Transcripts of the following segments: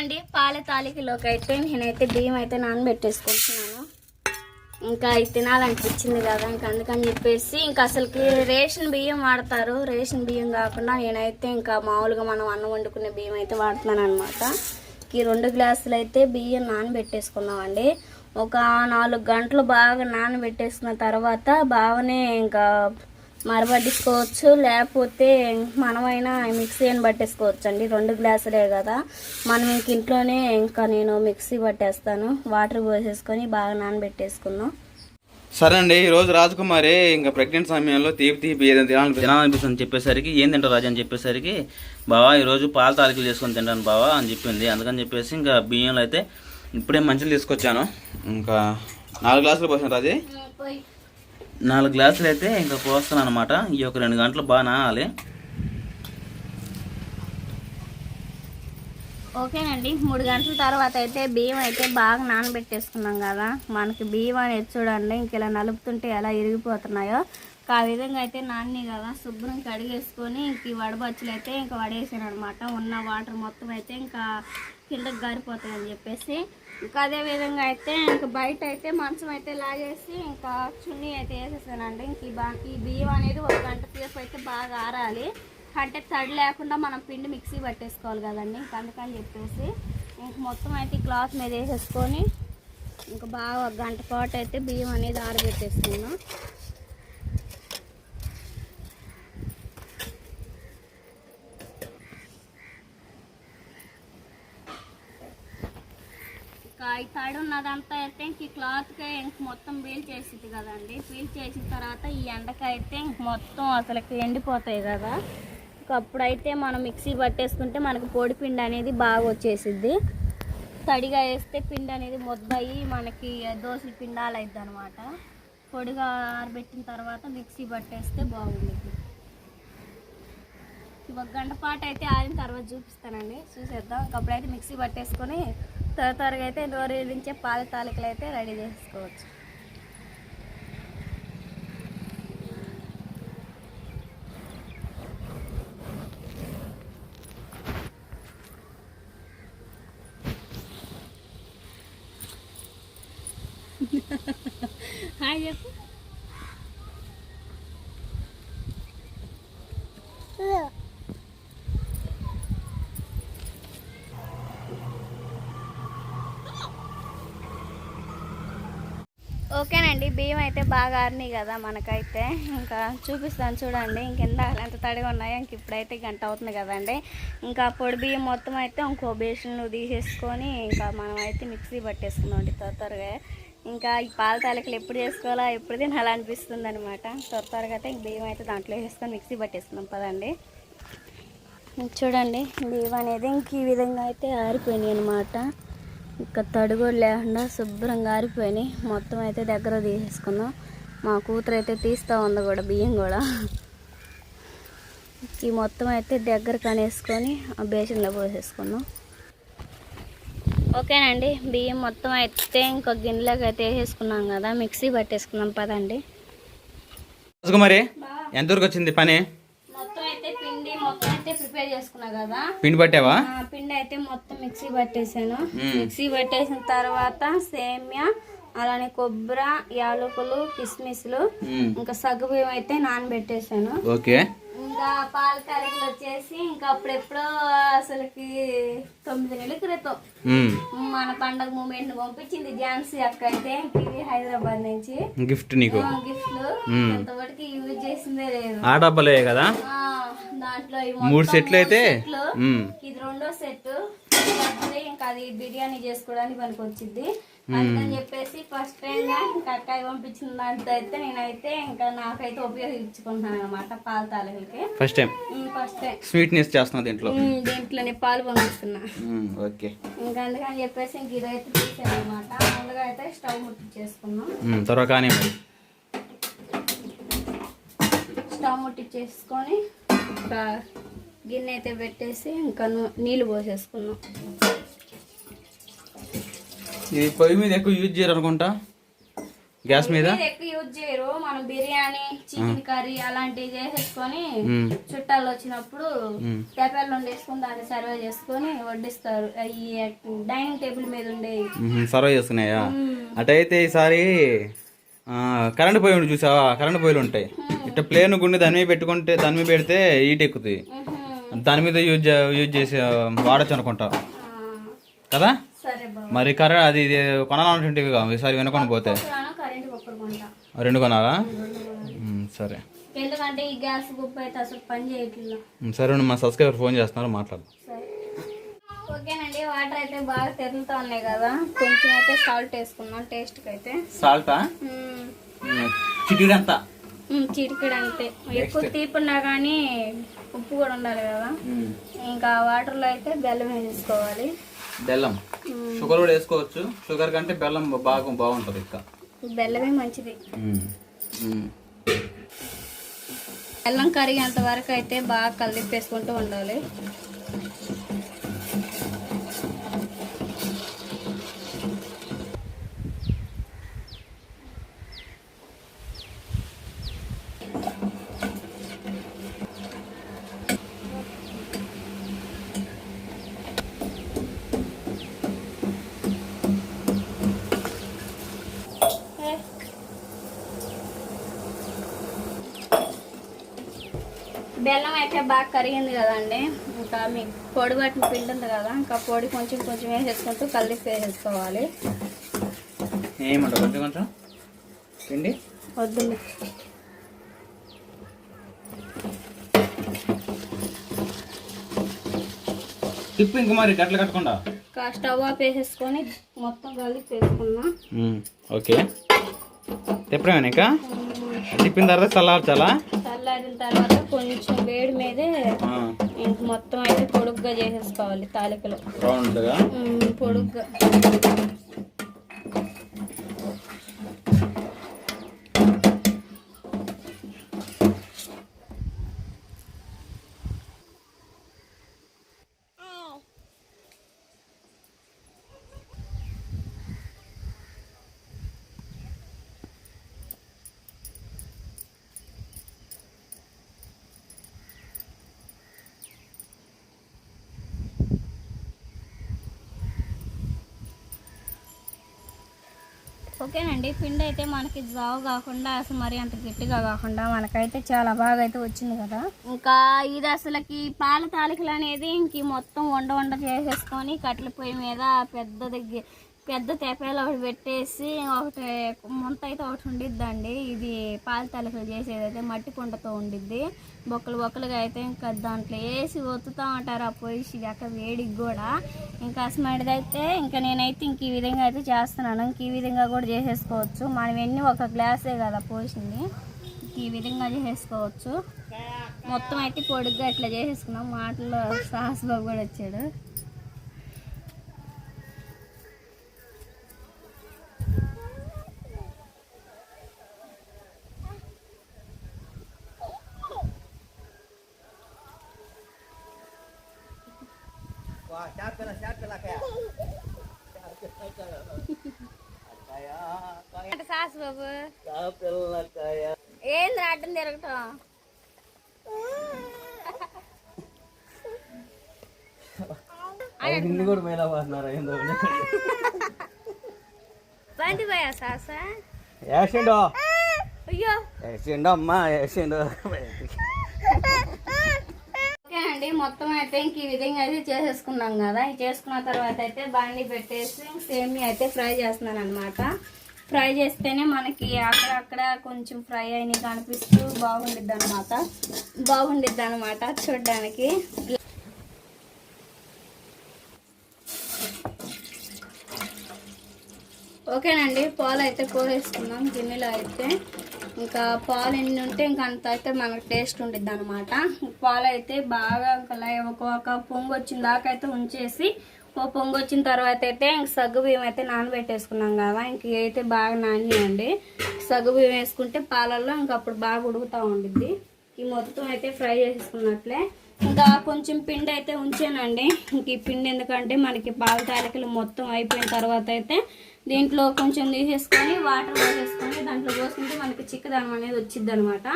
అండి పాల తాలికలోకి అయితే నేనైతే బియ్యం అయితే నానబెట్టేసుకుంటున్నాను. ఇంకా ఇది తినాలనిపించింది కదా ఇంకా అందుకని చెప్పేసి ఇంకా అసలుకి రేషన్ బియ్యం వాడతారు. రేషన్ బియ్యం కాకుండా నేనైతే ఇంకా మామూలుగా మనం అన్నం వండుకునే బియ్యం అయితే వాడుతున్నాను అనమాట ఈ రెండు గ్లాసులు అయితే బియ్యం నానబెట్టేసుకున్నామండి. ఒక నాలుగు గంటలు బాగా నానబెట్టేసుకున్న తర్వాత బాగానే ఇంకా మరబట్టించుకోవచ్చు. లేకపోతే మనమైనా మిక్సీ అని పట్టేసుకోవచ్చు అండి రెండు గ్లాసులే కదా. మనం ఇంక ఇంట్లోనే ఇంకా నేను మిక్సీ పట్టేస్తాను. వాటర్ పోసేసుకొని బాగా నానబెట్టేసుకుందాం. సరే అండి ఈ రోజు రాజకుమారి ఇంకా ప్రెగ్నెంట్ సమయంలో తీపి తీపి ఏదైనా తినాలని తినాలనిపిస్తుంది చెప్పేసరికి ఏం తింటారు రాజు? అని చెప్పేసరికి బావా ఈరోజు పాల తాలికలు చేసుకొని తింటాను బావా అని చెప్పింది. అందుకని చెప్పేసి ఇంకా బియ్యంలో అయితే ఇప్పుడే మంచిలు తీసుకొచ్చాను. ఇంకా నాలుగు గ్లాసులు పోసాను రాజీ. నాలుగు గ్లాసులు అయితే ఇంకా పోస్తాను అనమాట ఈ ఒక రెండు గంటలు బాగా నానాలి. ఓకేనండి. మూడు గంటల తర్వాత అయితే బియ్యం అయితే బాగా నానబెట్టేసుకున్నాం కదా. మనకి బియ్యం అనేది చూడండి ఇంక ఇలా నలుపుతుంటే ఎలా ఇరిగిపోతున్నాయో. ఆ విధంగా అయితే నాన్ని కదా శుభ్రం కడిగేసుకొని ఇంక ఈ వడబచ్చులు అయితే ఇంకా వడేసాను అనమాట ఉన్న వాటర్ మొత్తం అయితే ఇంకా కిందకు గారిపోతాయని అని చెప్పేసి. ఇంకా అదే విధంగా అయితే ఇంకా బయట అయితే మంచం అయితే లాగేసి ఇంకా చున్నీ అయితే వేసేసానండి. ఇంక ఈ బా ఈ బియ్యం అనేది ఒక గంట సేపు అయితే బాగా ఆరాలి. అంటే తడి లేకుండా మనం పిండి మిక్సీ పట్టేసుకోవాలి కదండి. ఇంక అందుకని చెప్పేసి ఇంక మొత్తం అయితే క్లాత్ మీద వేసేసుకొని ఇంకా బాగా ఒక గంట పాటు అయితే బియ్యం అనేది ఆరబెట్టేసుకున్నాం. ఇంకా ఈ తడి ఉన్నదంతా అయితే ఇంక ఈ క్లాత్కి ఇంక మొత్తం పీల్ చేసింది కదండి. పీల్ చేసిన తర్వాత ఈ ఎండకైతే ఇంక మొత్తం అసలుకి ఎండిపోతాయి కదా. ఇంక అప్పుడైతే మనం మిక్సీ పట్టేసుకుంటే మనకు పొడి పిండి అనేది బాగా వచ్చేసిద్ది. తడిగా వేస్తే పిండి అనేది మొద్దయి మనకి దోశల పిండాలు అయిద్ది అనమాట పొడిగా ఆరబెట్టిన తర్వాత మిక్సీ పట్టేస్తే బాగుంటుంది ఒక గంట పాటు అయితే ఆరిన తర్వాత చూపిస్తానండి. చూసేద్దాం. అప్పుడైతే మిక్సీ పట్టేసుకొని త్వర త్వరగా అయితే నోరు నుంచే పాల తాలికలు అయితే రెడీ చేసుకోవచ్చు. హాయ్ చెప్పు ఓకేనండి బియ్యం అయితే బాగా ఆరినాయి కదా మనకైతే. ఇంకా చూపిస్తాను చూడండి ఇంకెంత ఎంత తడిగా ఉన్నాయో ఇంక ఇప్పుడైతే గంట అవుతుంది కదండి. ఇంకా పొడి బియ్యం మొత్తం అయితే ఇంకో బేషన్లు తీసేసుకొని ఇంకా మనం అయితే మిక్సీ పట్టేసుకున్నాం త్వర త్వరగా. ఇంకా ఈ పాల తాలికలు ఎప్పుడు చేసుకోవాలా ఎప్పుడు తినాలా అనిపిస్తుంది అనమాట త్వర త్వరగా అయితే ఇంక బియ్యం అయితే దాంట్లో వేసుకొని మిక్సీ పట్టేసుకున్నాం పదండి. చూడండి బియ్యం అనేది ఇంక ఈ విధంగా అయితే ఆరిపోయినాయి అనమాట ఇంకా తడి కూడా లేకుండా శుభ్రంగా ఆరిపోయినాయి. మొత్తం అయితే దగ్గర తీసేసుకున్నాం మా కూతురు అయితే తీస్తూ ఉంది కూడా బియ్యం కూడా. ఈ మొత్తం అయితే దగ్గర కనేసుకొని ఆ బేసిన్లో పోసేసుకున్నాం ఓకేనండి బియ్యం మొత్తం అయితే ఇంకో గిన్నెలోకి అయితే వేసేసుకున్నాం కదా మిక్సీ పట్టేసుకున్నాం పదండి. రాజకుమారి ఎంతవరకు వచ్చింది పని? పిండి మొత్తం అయితే ప్రిపేర్ చేసుకున్నా కదా. పిండి పట్టావా? ఆ, పిండి అయితే మొత్తం మిక్సీ పట్టేసాను. మిక్సీ పట్టేసిన తర్వాత సేమ్యా అలానే కొబ్బరి యాలకులు కిస్మిస్లు. ఇంకా సగ్గుబియ్యం అయితే నానబెట్టేసాను. ఓకే. ఇంకా పాల తారీఖులు వచ్చేసి ఇంకా అప్పుడెప్పుడో అసలుకి తొమ్మిది నెలల క్రితం. మన పండగ మూమెంట్ పంపించింది ఝాన్సీ అక్క అయితే హైదరాబాద్ నుంచి. గిఫ్ట్ నీకు? గిఫ్ట్లు. మ్మ్. ఇంతవరకు యూజ్ చేసిందే లేదు. ఆ డబ్బాలే కదా? దాంట్లో మూడు సెట్లు అయితే. ఇది రెండో సెట్ ఇంకా అది బిర్యానీ చేసుకోవడానికి పనికి వచ్చింది అందుకని చెప్పేసి ఫస్ట్ టైం ఇంకా అక్కాయి పంపించిన దాంట్లో అయితే నేనైతే ఇంకా నాకైతే ఉపయోగించుకుంటున్నాను అనమాట పాల తాలూలకి first time first time sweetness చేస్తున్నా దీంట్లో. దీంట్లోనే పాలు పంపిస్తున్నా. ఓకే. ఇంకా అందుకని చెప్పేసి ఇంక ఇదైతే తీసాను అనమాట ముందుగా అయితే స్టవ్ ముట్టించేసుకున్నాం. త్వరగా కానీ స్టవ్ ముట్టించేసుకొని గిన్నె అయితే పెట్టేసి ఇంకా నీళ్ళు పోసేసుకున్నాం. ఇది పొయ్యి మీద ఎక్కువ యూజ్ చేయరు అనుకుంటా? గ్యాస్ మీద? ఎక్కువ యూజ్ చేయరు. మనం బిర్యానీ చికెన్ కర్రీ అలాంటివి చేసేసుకొని. చుట్టాలు వచ్చినప్పుడు. తెపాలు వండేసుకొని దాన్ని సర్వ్ చేసుకొని వడ్డిస్తారు. ఈ డైనింగ్ టేబుల్ మీద ఉండేవి సర్వ్ చేసుకున్నాయా? అటైతే ఈసారి కరెంట్ పొయ్యి చూసావా? కరెంట్ పొయ్యిలు ఉంటాయి. ఇట్లా ప్లేన్ గుండి దాని మీద పెట్టుకుంటే దాని మీద పెడితే హీట్ ఎక్కుతుంది. దాని మీద యూజ్ యూజ్ చేసి వాడచ్చు అనుకుంటా. కదా? మరి కరె అది ఇది కొనాలనుకుంటేవి కావు. ఈసారి వినకొని పోతే. రెండు కొనాలా? సరే. ఎందుకంటే ఈ గ్యాస్ బుక్ అయితే అసలు పని చేయట్లేదు మ్మ్, సరే మా సబ్స్క్రైబర్ ఫోన్ చేస్తున్నారు మాట్లాడు. ఓకేనండి వాటర్ అయితే బాగా తెరులుతూ ఉన్నాయి కదా. కొంచెం అయితే సాల్ట్ వేసుకున్నాం టేస్ట్కి అయితే. సాల్టా. చిటిడంతా చిటికెడు అంతే. ఎక్కువ తీపి ఉన్నా కానీ ఉప్పు కూడా ఉండాలి కదా. ఇంకా వాటర్లో అయితే బెల్లం వేసుకోవాలి. బెల్లం. షుగర్ కూడా వేసుకోవచ్చు. షుగర్ కంటే బెల్లం బాగా బాగుంటుంది ఇంకా. బెల్లమే మంచిది. బెల్లం కరిగేంత వరకు అయితే బాగా కలిపేసుకుంటూ ఉండాలి. బెల్లం అయితే బాగా కరిగింది కదండి. ఇంకా మీకు పొడి పట్టిన పిండి ఉంది కదా ఇంకా పొడి కొంచెం కొంచెం వేసేసుకుంటూ కలిపి వేసేసుకోవాలి. ఏమంటావు? కొంచెం కొంచెం పిండి? వద్దు. తిప్పు ఇంక మరి గట్ల కట్టకుండా? స్టవ్ ఆఫ్ వేసేసుకొని మొత్తం కలిపి వేసుకున్నాం ఓకే. తిప్పడమేనా ఇంకా? తిప్పిన తర్వాత చల్లార్చాలా? చల్లారిన తర్వాత కొంచెం వేడి మీదే ఇంక మొత్తం అయితే పొడుగ్గా చేసేసుకోవాలి తాలికలు. పొడుగ్గా. ఓకేనండి. పిండి అయితే మనకి జావు కాకుండా అసలు మరి అంత గట్టిగా కాకుండా మనకైతే చాలా బాగా అయితే వచ్చింది కదా. ఇంకా ఇది అసలుకి పాల తాలికలు అనేది ఇంక మొత్తం వండ వండ చేసేసుకొని కట్టెల పొయ్యి మీద పెద్ద దగ్గర పెద్ద తెప్పలు ఒకటి పెట్టేసి ఒకటి ముంత అయితే ఒకటి ఉండిద్దండి. ఇది పాల తలకలు చేసేది అయితే మట్టి కుండతో ఉండిద్ది. బొక్కలు బొక్కలుగా అయితే ఇంకా దాంట్లో వేసి ఒత్తుతూ ఉంటారు ఆ పొయ్యి అక్కడ వేడికి కూడా. ఇంకా అసలు ఇంకా నేనైతే ఇంక ఈ విధంగా అయితే చేస్తున్నాను. ఇంక ఈ విధంగా కూడా చేసేసుకోవచ్చు. మనం ఎన్ని ఒక గ్లాసే కదా పోసింది. ఇంక ఈ విధంగా చేసేసుకోవచ్చు. మొత్తం అయితే పొడుగ్గా ఇట్లా చేసేసుకున్నాం. మాటల్లో సాహస్ బాబు కూడా వచ్చాడు. కూడా మేలా పోతున్నారా ఏందో బండి పోయా సాస? వేసిండో అయ్యో. వేసిండో అమ్మా వేసిండో ఓకేనండి మొత్తం అయితే ఇంక ఈ విధంగా అయితే చేసేసుకున్నాం కదా. చేసుకున్న తర్వాత అయితే బాండి పెట్టేసి సేమి అయితే ఫ్రై చేస్తున్నాను అనమాట ఫ్రై చేస్తేనే మనకి అక్కడక్కడ కొంచెం ఫ్రై అయిన కనిపిస్తూ బాగుండిద్ది అనమాట బాగుండిద్ది అనమాట చూడడానికి. ఓకేనండి పాలు అయితే పోసేసుకున్నాం గిన్నెలో అయితే. ఇంకా పాలు ఎన్ని ఉంటే ఇంకా అంత అయితే మనకు టేస్ట్ ఉంటుంది అనమాట పాలు అయితే బాగా ఇంకా ఒక ఒక పొంగు వచ్చిన దాకా అయితే ఉంచేసి ఓ పొంగు వచ్చిన తర్వాత అయితే ఇంక సగ్గు బియ్యం అయితే నానబెట్టేసుకున్నాం కదా. ఇంక అయితే బాగా నానియండి. సగ్గు బియ్యం వేసుకుంటే పాలల్లో ఇంక అప్పుడు బాగా ఉడుకుతూ ఉండిద్ది. ఈ మొత్తం అయితే ఫ్రై చేసుకున్నట్లే ఇంకా కొంచెం పిండి అయితే ఉంచానండి. ఇంక ఈ పిండి ఎందుకంటే మనకి పాల తాలికలు మొత్తం అయిపోయిన తర్వాత అయితే దీంట్లో కొంచెం తీసేసుకొని వాటర్ పోసేసుకొని దాంట్లో పోసుకుంటే మనకి చిక్కదనం అనేది వచ్చింది అనమాట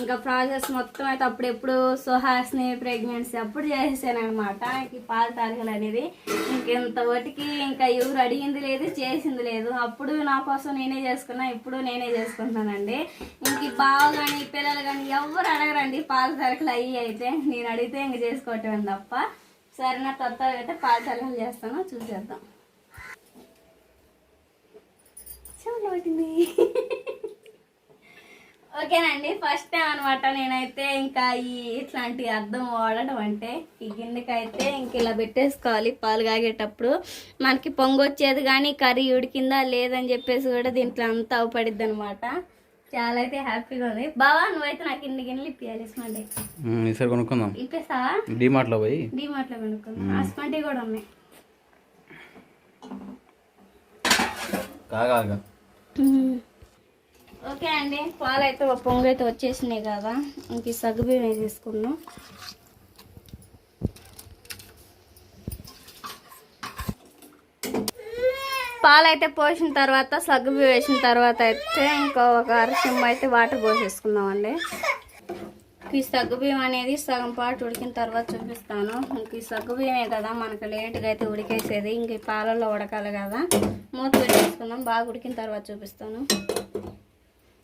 ఇంకా ప్రాసెస్ మొత్తం అయితే అప్పుడెప్పుడు సుహాస్ని ప్రెగ్నెన్సీ అప్పుడు చేసేసాను అనమాట ఈ పాల తాలికలు అనేది ఇంకెంతవరకు ఇంకా ఎవరు అడిగింది లేదు చేసింది లేదు. అప్పుడు నా కోసం నేనే చేసుకున్నా ఇప్పుడు నేనే చేసుకుంటానండి ఇంక ఈ బావ కానీ పిల్లలు కానీ ఎవరు అడగరండి పాల తారకలు అయ్యి అయితే. నేను అడిగితే ఇంక చేసుకోవటం తప్ప. సరే నా తొత్తగా అయితే పాల తాలికలు చేస్తాను చూసేద్దాం. చెవులో ఓకేనండి ఫస్ట్ టైం అనమాట నేనైతే ఇంకా ఈ ఇట్లాంటి అద్దం వాడడం అంటే ఈ గిన్నెకి అయితే ఇంక ఇలా పెట్టేసుకోవాలి పాలు కాగేటప్పుడు. మనకి పొంగు వచ్చేది కానీ కర్రీ ఉడికిందా లేదని చెప్పేసి కూడా దీంట్లో అంతా అవపడిద్ది అనమాట చాలా అయితే హ్యాపీగా ఉంది. బావా నువ్వైతే నాకు ఇన్ని గిన్నెలు ఇప్పియాలి ఇస్మండి ఈసారి కొనుక్కుందాం. ఇప్పేస్తావా? డిమార్ట్లో పోయి. డీమార్ట్లో కొనుక్కుందాం. అస్మంటి కూడా ఉన్నాయి. కాగా ఓకే అండి. పాలు అయితే పొంగు అయితే వచ్చేసినాయి కదా. ఇంక ఈ సగ్గుబియ్యం వేసేసుకున్నాం పాలు అయితే పోసిన తర్వాత సగ్గుబి వేసిన తర్వాత అయితే ఇంకో ఒక అరసిమ్మ అయితే వాటర్ పోసేసుకుందామండి. ఈ సగ్గుబియ్యం అనేది సగం పాటు ఉడికిన తర్వాత చూపిస్తాను. ఇంక ఈ సగ్గుబియ్యమే కదా మనకు లేట్గా అయితే ఉడికేసేది. ఇంక ఈ పాలల్లో ఉడకాలి కదా. మూత పెట్టేసుకుందాం బాగా ఉడికిన తర్వాత చూపిస్తాను.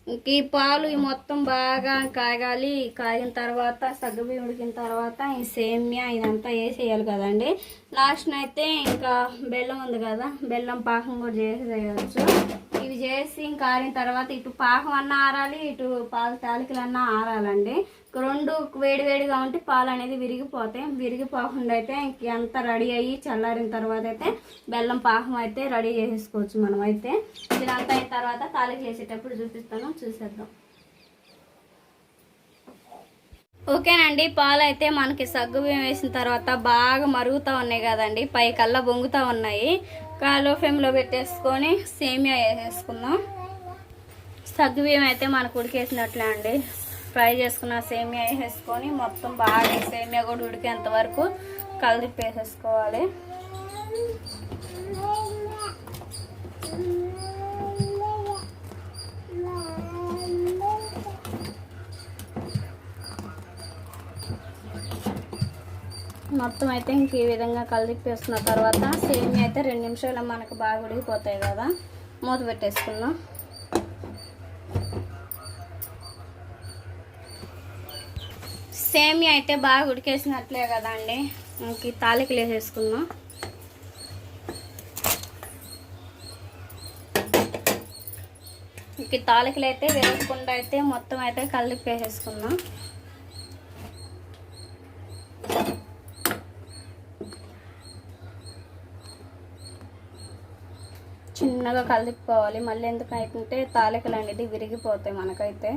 ఇంక ఈ పాలు ఈ మొత్తం బాగా కాగాలి కాగిన తర్వాత సగ్గుబి ఉడికిన తర్వాత ఈ సేమ్యా ఇదంతా వేసేయాలి కదండి. లాస్ట్ అయితే ఇంకా బెల్లం ఉంది కదా బెల్లం పాకం కూడా చేసేయచ్చు ఇవి చేసి ఇంకా ఆరిన తర్వాత ఇటు పాకం అన్నా ఆరాలి ఇటు పాలు తాలికలన్నా ఆరాలండి. రెండు వేడివేడిగా ఉంటే పాలు అనేది విరిగిపోతాయి. విరిగిపోకుండా అయితే ఇంక రెడీ అయ్యి చల్లారిన తర్వాత అయితే బెల్లం పాకం అయితే రెడీ చేసేసుకోవచ్చు మనం అయితే. ఇదంతా అయిన తర్వాత తాలికలు చేసేటప్పుడు చూపిస్తాను చూసేద్దాం. ఓకేనండి పాలు అయితే మనకి సగ్గు బియ్యం వేసిన తర్వాత బాగా మరుగుతూ ఉన్నాయి కదండి పైకల్లా బొంగుతూ ఉన్నాయి. కాలో ఫేమ్లో పెట్టేసుకొని సేమియా వేసేసుకుందాం. సగ్గు బియ్యం అయితే మనకు ఉడికేసినట్లే అండి. ఫ్రై చేసుకున్న సేమియా వేసేసుకొని మొత్తం బాగా సేమియా కూడా ఉడికేంత వరకు కలిపేసేసుకోవాలి. మొత్తం అయితే ఇంక ఈ విధంగా కలిపేసుకున్న తర్వాత సేమియా అయితే రెండు నిమిషాలు మనకు బాగా ఉడికిపోతాయి కదా. మూత పెట్టేసుకుందాం. సేమియా అయితే బాగా ఉడికేసినట్లే కదండి. ఇంక తాలికలు వేసేసుకుందాం. ఇంక తాలికలు అయితే వేసుకుండా అయితే మొత్తం అయితే కలిపి వేసేసుకుందాం చిన్నగా కలుపుకోవాలి మళ్ళీ ఎందుకంటే తాలికలు అనేది విరిగిపోతాయి మనకైతే.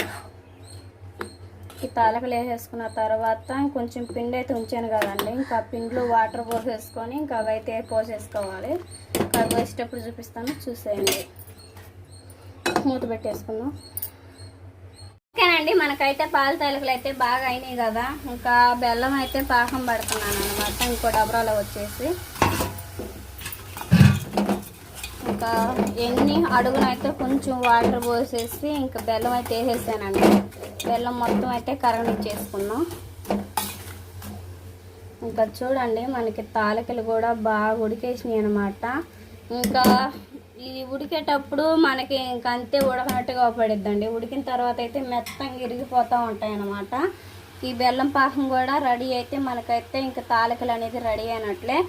ఈ తాలకలు వేసేసుకున్న తర్వాత కొంచెం పిండి అయితే ఉంచాను కదండి. ఇంకా పిండిలో వాటర్ పోసేసుకొని ఇంకా అవైతే పోసేసుకోవాలి. అవి వేసేటప్పుడు చూపిస్తాను చూసేయండి. మూత పెట్టేసుకుందాం. ఓకేనండి మనకైతే పాల తాలకలు అయితే బాగా అయినాయి కదా. ఇంకా బెల్లం అయితే పాకం పడుతున్నాను అనమాట ఇంకో డబ్రాలో వచ్చేసి. ఇంకా ఎన్ని అడుగునైతే కొంచెం వాటర్ పోసేసి ఇంకా బెల్లం అయితే వేసేసానండి. బెల్లం మొత్తం అయితే కరగనిచ్చేసుకున్నాం ఇంకా చూడండి మనకి తాలికలు కూడా బాగా ఉడికేసినాయి అనమాట ఇంకా ఇది ఉడికేటప్పుడు మనకి ఇంకా అంతే ఉడకనట్టుగా పడిద్దండి. ఉడికిన తర్వాత అయితే మెత్తంగా ఇరిగిపోతూ ఉంటాయి అన్నమాట. ఈ బెల్లం పాకం కూడా రెడీ అయితే మనకైతే ఇంకా తాలికలు అనేది రెడీ అయినట్లే.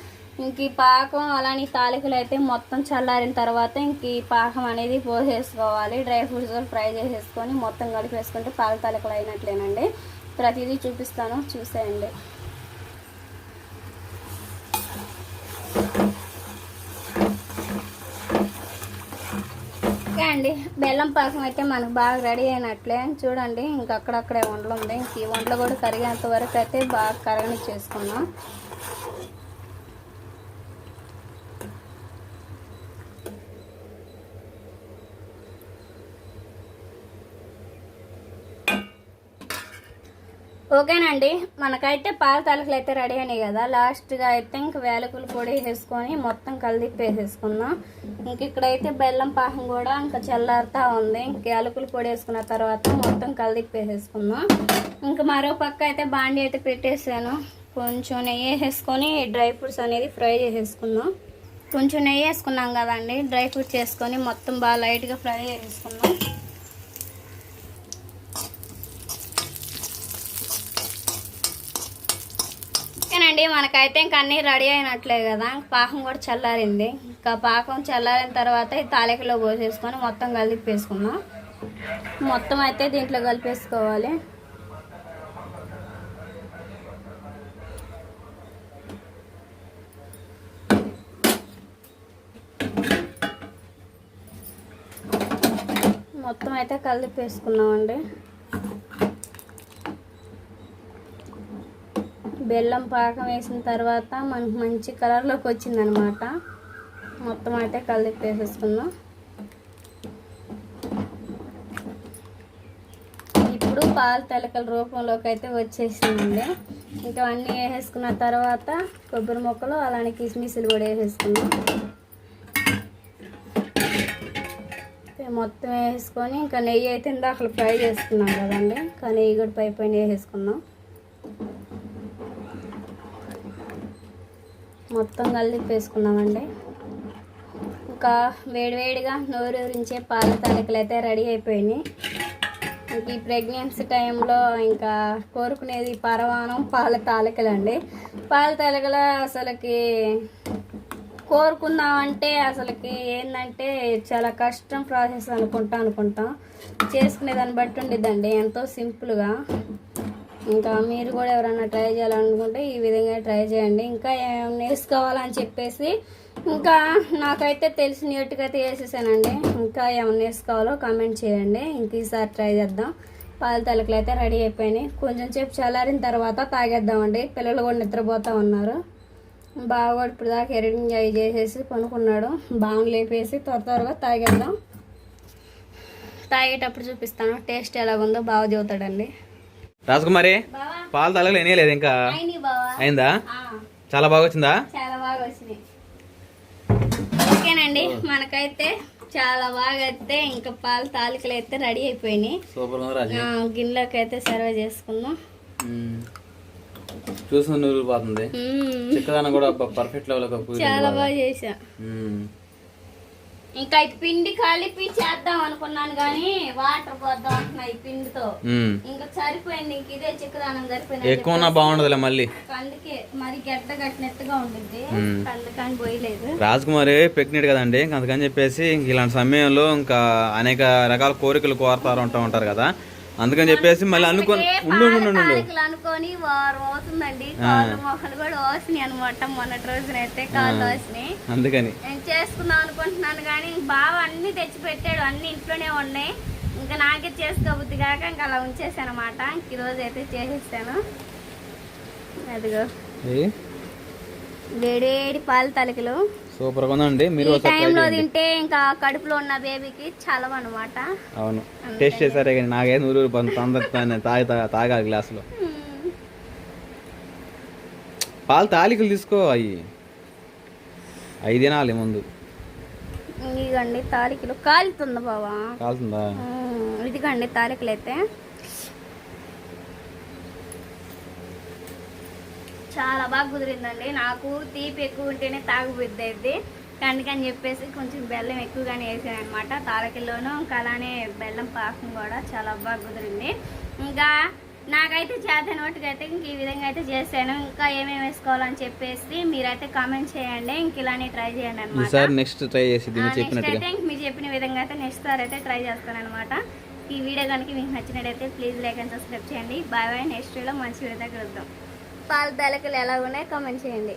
ఇంక ఈ పాకం అలానే తాలికలు అయితే మొత్తం చల్లారిన తర్వాత ఇంక ఈ పాకం అనేది పోసేసుకోవాలి. డ్రై ఫ్రూట్స్ ఫ్రై చేసేసుకొని మొత్తం కలిపేసుకుంటే పాల తాలికలు అయినట్లేనండి. ప్రతిదీ చూపిస్తాను చూసేయండి. ఓకే అండి. బెల్లం పాకం అయితే మనకు బాగా రెడీ అయినట్లే. చూడండి ఇంక అక్కడక్కడే వంటలు ఉంది. ఇంక ఈ వంటలు కూడా కరిగేంత వరకు అయితే బాగా కరగని చేసుకున్నాం ఓకేనండి మనకైతే పాల తాలకులు అయితే రెడీ అయినాయి కదా. లాస్ట్గా అయితే ఇంక వేలకులు పొడి వేసుకొని మొత్తం కలిదిప్పేసేసుకుందాం. వేసేసుకుందాం ఇంక ఇక్కడైతే బెల్లం పాకం కూడా ఇంకా చల్లారుతా ఉంది. ఇంక యాలకులు పొడి వేసుకున్న తర్వాత మొత్తం కలిదిప్పేసేసుకుందాం. ఇంక మరో పక్క అయితే బాండి అయితే పెట్టేసాను. కొంచెం నెయ్యి వేసేసుకొని డ్రై ఫ్రూట్స్ అనేది ఫ్రై చేసేసుకుందాం. కొంచెం నెయ్యి వేసుకున్నాం కదండి డ్రై ఫ్రూట్స్ వేసుకొని మొత్తం బాగా లైట్గా ఫ్రై చేసేసుకుందాం. ఓకేనండి మనకైతే ఇంకా అన్నీ రెడీ అయినట్లే కదా. పాకం కూడా చల్లారింది. ఇంకా పాకం చల్లారిన తర్వాత ఈ తాలికలో పోసేసుకొని మొత్తం కలిపేసుకుందాం. మొత్తం అయితే దీంట్లో కలిపేసుకోవాలి. మొత్తం అయితే కలిపేసుకున్నామండి. బెల్లం పాకం వేసిన తర్వాత మనకు మంచి కలర్లోకి వచ్చిందనమాట. మొత్తం అయితే కలిపి వేసేసుకుందాం ఇప్పుడు పాలు తెలకల రూపంలోకి అయితే వచ్చేసిందండి ఇంకా అన్నీ వేసేసుకున్న తర్వాత కొబ్బరి ముక్కలు అలానే కిస్మిస్లు కూడా వేసేసుకున్నాం మొత్తం వేసుకొని ఇంకా నెయ్యి అయితే ఇందాక ఫ్రై చేసుకున్నాం కదండి. ఇంకా నెయ్యి కూడా పై పైన వేసేసుకున్నాం మొత్తం కలిపేసుకున్నామండి ఇంకా వేడివేడిగా నోరూరించే పాల తాలికలు అయితే రెడీ అయిపోయినాయి. ఇంక ఈ ప్రెగ్నెన్సీ టైంలో ఇంకా కోరుకునేది పరవానం పాల తాలికలు అండి పాల తాలికలు అసలుకి కోరుకుందామంటే అసలుకి ఏంటంటే చాలా కష్టం ప్రాసెస్ అనుకుంటా అనుకుంటాం. చేసుకునే దాన్ని బట్టి ఉండిద్దండి ఎంతో సింపుల్గా. ఇంకా మీరు కూడా ఎవరైనా ట్రై చేయాలనుకుంటే ఈ విధంగా ట్రై చేయండి. ఇంకా ఏమైనా నేర్చుకోవాలని చెప్పేసి ఇంకా నాకైతే తెలిసినట్టుగా అయితే వేసేసానండి ఇంకా ఏమైనా నేర్చుకోవాలో కామెంట్ చేయండి. ఇంక ఈసారి ట్రై చేద్దాం. పాల తలకలు అయితే రెడీ అయిపోయినాయి. కొంచెం సేపు చల్లారిన తర్వాత తాగేద్దామండి. పిల్లలు కూడా నిద్రపోతూ ఉన్నారు. బాగా ఇప్పుడు దాకా ఎడిటింగ్ అవి చేసేసి పనుకున్నాడు. బాగా లేపేసి త్వర త్వరగా తాగేద్దాం. తాగేటప్పుడు చూపిస్తాను. టేస్ట్ ఎలాగుందో బాగా చదువుతాడండి. రాజకుమారి పాలు తలగలు ఎనలేదు ఇంకా. అయిందా? చాలా బాగా వచ్చిందా? చాలా బాగా వచ్చినాయి. ఓకేనండి మనకైతే చాలా బాగా అయితే ఇంకా పాల తాలికలు అయితే రెడీ అయిపోయినాయి. సూపర్ గిన్నెలోకి అయితే సర్వ్ చేసుకుందాం. చూసిన నూరు పోతుంది మ్మ్. చిక్కదనం కూడా పర్ఫెక్ట్ లెవెల్ చాలా బాగా చేసా ఇంకా ఈ పిండి కలిపి చేద్దాం అనుకున్నాను కానీ వాటర్ పోద్దాం అంటున్నా ఈ పిండితో. ఇంకా సరిపోయింది ఇంక ఇదే చిక్కదానం సరిపోయింది. ఎక్కువ ఉన్నా బాగుండదులే మళ్ళీ. అందుకే మరి గడ్డ కట్టినట్టుగా ఉండిద్ది. మ్మ్. అందుకని పోయలేదు. రాజకుమారి ప్రెగ్నెంట్ కదండి ఇంక అందుకని చెప్పేసి ఇంక ఇలాంటి సమయంలో ఇంకా అనేక రకాల కోరికలు కోరతారు ఉంటా ఉంటారు కదా. అందుకని చెప్పేసి మళ్ళీ అనుకోని ఉండు అనుకొని వారం అవుతుందండి. కాళ్ళు మొక్కలు కూడా వాసినాయి అనమాట మొన్నటి రోజున అయితే కాళ్ళు వాసినాయి అందుకని. నేను చేసుకుందాం అనుకుంటున్నాను కానీ బావ అన్ని తెచ్చి పెట్టాడు అన్ని ఇంట్లోనే ఉన్నాయి. ఇంకా నాకే చేసుకోబుద్ది కాక ఇంకా అలా ఉంచేసాను అనమాట ఇంక ఈరోజు అయితే చేసేసాను. అదిగో. ఏ? వేడి పాల తలకలు. సూపర్గా ఉందండి. మీరు ఈ టైంలో. తింటే ఇంకా కడుపులో ఉన్న బేబీకి చలవ అనమాట అవును. టేస్ట్ చేశారే కానీ నాకే నూరు తొందర తాగి తాగాలి గ్లాసులో. పాలు తాలికలు తీసుకో అవి. అవి తినాలి ముందు. ఇదిగండి తాలికలు. కాలుతుంది బావా? కాలుతుందా? ఇదిగండి తాలికలు అయితే చాలా బాగా కుదిరిందండి. నాకు తీపి ఎక్కువ ఉంటేనే తాగుబుద్ది అందుకని చెప్పేసి కొంచెం బెల్లం ఎక్కువగానే వేసాను అనమాట తాలకిల్లోనూ ఇంకా అలానే బెల్లం పాకం కూడా చాలా బాగా కుదిరింది. ఇంకా నాకైతే చేత నోటికైతే ఇంక ఈ విధంగా అయితే చేశాను. ఇంకా ఏమేమి వేసుకోవాలని చెప్పేసి మీరైతే కామెంట్ చేయండి. ఇంక ఇలానే ట్రై చేయండి అనమాట నెక్స్ట్ ట్రై చేసి నెక్స్ట్ అయితే ఇంక మీరు చెప్పిన విధంగా అయితే నెక్స్ట్ సార్ అయితే ట్రై చేస్తాను అనమాట ఈ వీడియో కనుక మీకు నచ్చినట్టయితే ప్లీజ్ లైక్ అండ్ సబ్స్క్రైబ్ చేయండి. Bye bye. నెక్స్ట్ వీడియో మంచి దగ్గర వద్దాం పాల తలకలు ఎలా ఉన్నాయి కామెంట్ చేయండి.